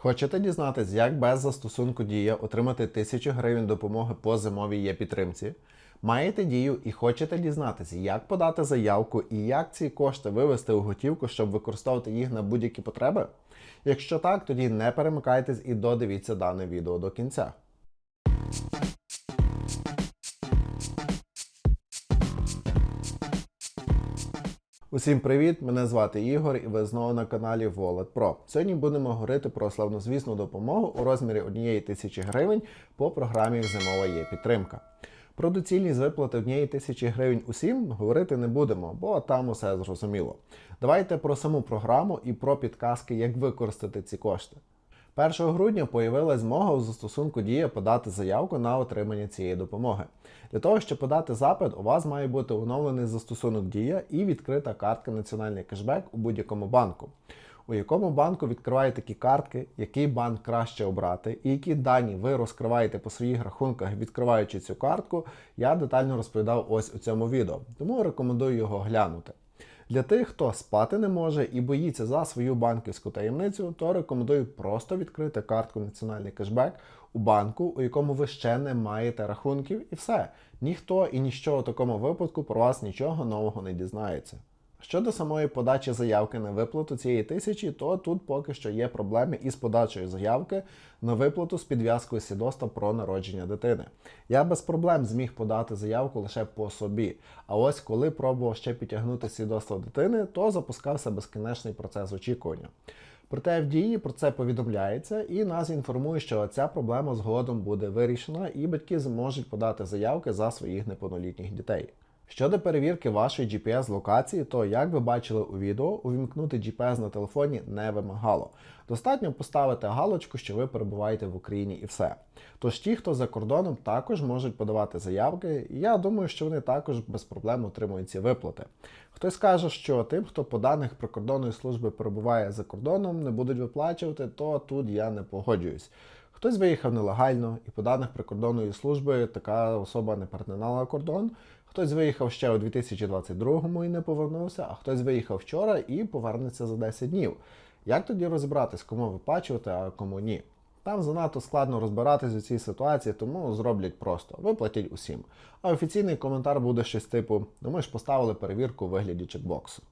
Хочете дізнатись, як без застосунку Дія отримати 1000 гривень допомоги по зимовій є підтримці? Маєте дію і хочете дізнатися, як подати заявку і як ці кошти вивести у готівку, щоб використовувати їх на будь-які потреби? Якщо так, тоді не перемикайтесь і додивіться дане відео до кінця. Усім привіт! Мене звати Ігор, і ви знову на каналі Wallet Pro. Сьогодні будемо говорити про славнозвісну допомогу у розмірі 1 тисячі гривень по програмі Зимова є підтримка. Про доцільність виплати 1 тисячі гривень усім говорити не будемо, бо там усе зрозуміло. Давайте про саму програму і про підказки, як використати ці кошти. 1 грудня появилась змога у застосунку Дія подати заявку на отримання цієї допомоги. Для того, щоб подати запит, у вас має бути оновлений застосунок Дія і відкрита картка Національний кешбек у будь-якому банку. У якому банку відкриваєте такі картки, який банк краще обрати, і які дані ви розкриваєте по своїх рахунках, відкриваючи цю картку, я детально розповідав ось у цьому відео. Тому рекомендую його глянути. Для тих, хто спати не може і боїться за свою банківську таємницю, то рекомендую просто відкрити картку Національний кешбек у банку, у якому ви ще не маєте рахунків, і все. Ніхто і ніщо у такому випадку про вас нічого нового не дізнається. Щодо самої подачі заявки на виплату цієї тисячі, то тут поки що є проблеми із подачею заявки на виплату з підв'язкою свідоцтва про народження дитини. Я без проблем зміг подати заявку лише по собі. А ось коли пробував ще підтягнути свідоцтво дитини, то запускався безкінечний процес очікування. Проте в дії про це повідомляється і нас інформує, що ця проблема згодом буде вирішена, і батьки зможуть подати заявки за своїх неповнолітніх дітей. Щодо перевірки вашої GPS-локації, то, як ви бачили у відео, увімкнути GPS на телефоні не вимагало. Достатньо поставити галочку, що ви перебуваєте в Україні і все. Тож ті, хто за кордоном, також можуть подавати заявки, і я думаю, що вони також без проблем отримують ці виплати. Хтось каже, що тим, хто по даних прикордонної служби перебуває за кордоном, не будуть виплачувати, то тут я не погоджуюсь. Хтось виїхав нелегально, і по даних прикордонної служби така особа не перетинала кордон. Хтось виїхав ще у 2022-му і не повернувся, а хтось виїхав вчора і повернеться за 10 днів. Як тоді розібратись, кому виплачувати, а кому ні? Там занадто складно розбиратись у цій ситуації, тому зроблять просто виплатіть усім. А офіційний коментар буде щось типу: ну ми ж поставили перевірку у вигляді чекбоксу.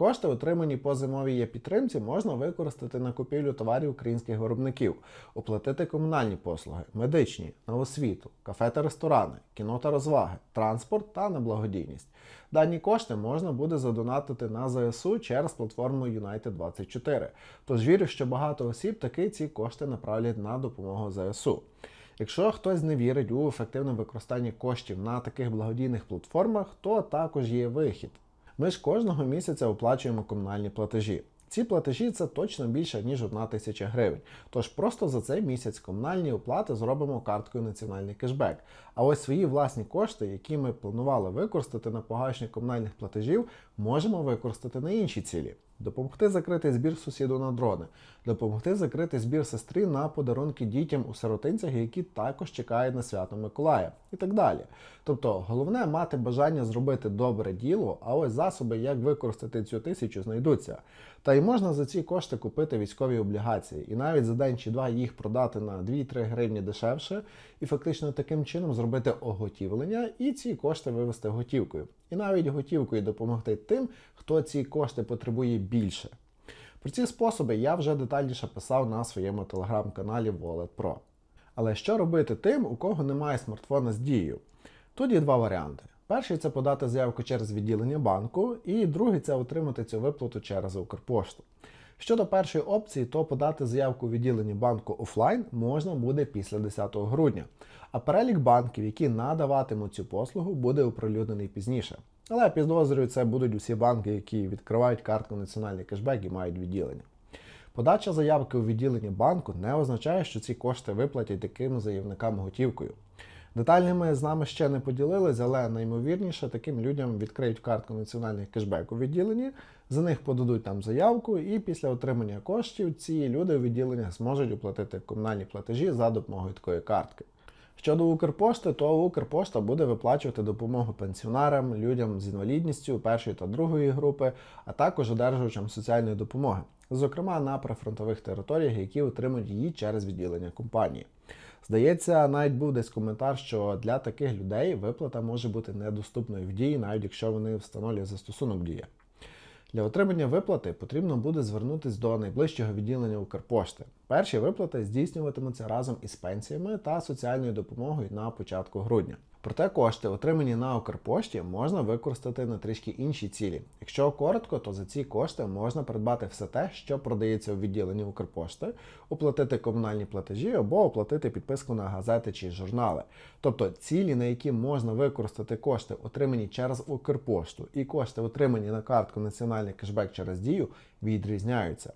Кошти, отримані по зимовій підтримці, можна використати на купівлю товарів українських виробників, оплатити комунальні послуги, медичні, на освіту, кафе та ресторани, кіно та розваги, транспорт та на благодійність. Дані кошти можна буде задонатити на ЗСУ через платформу United24. Тож вірю, що багато осіб таки ці кошти направлять на допомогу ЗСУ. Якщо хтось не вірить у ефективне використання коштів на таких благодійних платформах, то також є вихід. Ми ж кожного місяця оплачуємо комунальні платежі. Ці платежі це точно більше, ніж 1 тисяча гривень. Тож просто за цей місяць комунальні оплати зробимо карткою Національний кешбек. А ось свої власні кошти, які ми планували використати на погашення комунальних платежів, можемо використати на інші цілі. Допомогти закрити збір сусіду на дрони, допомогти закрити збір сестрі на подарунки дітям у сиротинцях, які також чекають на свято Миколая, і так далі. Тобто, головне мати бажання зробити добре діло, а ось засоби, як використати цю тисячу, знайдуться. Та й можна за ці кошти купити військові облігації, і навіть за день чи два їх продати на 2-3 гривні дешевше, і фактично таким чином зробити оготівлення і ці кошти вивести готівкою. І навіть готівкою допомогти тим, хто ці кошти потребує більше. Про ці способи я вже детальніше писав на своєму телеграм-каналі Wallet Pro. Але що робити тим, у кого немає смартфона з дією? Тут є два варіанти. Перший це подати заявку через відділення банку, і другий це отримати цю виплату через Укрпошту. Щодо першої опції, то подати заявку у відділенні банку офлайн можна буде після 10 грудня, а перелік банків, які надаватимуть цю послугу, буде оприлюднений пізніше. Але підозрюю, це будуть усі банки, які відкривають картку Національний кешбек і мають відділення. Подача заявки у відділенні банку не означає, що ці кошти виплатять таким заявникам готівкою. Детальними з нами ще не поділились, але наймовірніше таким людям відкриють картку національний кешбек у відділенні, за них подадуть там заявку, і після отримання коштів ці люди у відділеннях зможуть оплатити комунальні платежі за допомогою такої картки. Щодо Укрпошти, то Укрпошта буде виплачувати допомогу пенсіонерам, людям з інвалідністю першої та другої групи, а також одержувачам соціальної допомоги. зокрема на прифронтових територіях, які отримують її через відділення компанії. Здається, навіть був десь коментар, що для таких людей виплата може бути недоступною в дії, навіть якщо вони встановлюють застосунок дія. Для отримання виплати потрібно буде звернутися до найближчого відділення Укрпошти. Перші виплати здійснюватимуться разом із пенсіями та соціальною допомогою на початку грудня. Проте кошти, отримані на Укрпошті, можна використати на трішки інші цілі. Якщо коротко, то за ці кошти можна придбати все те, що продається у відділенні Укрпошти, оплатити комунальні платежі або оплатити підписку на газети чи журнали. Тобто цілі, на які можна використати кошти, отримані через Укрпошту, і кошти, отримані на картку Національний кешбек через дію, відрізняються.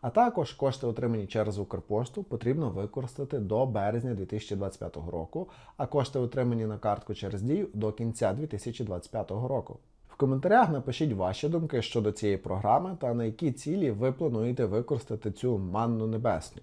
А також кошти, отримані через Укрпошту, потрібно використати до березня 2025 року, а кошти, отримані на картку через дію до кінця 2025 року. В коментарях напишіть ваші думки щодо цієї програми та на які цілі ви плануєте використати цю манну небесну.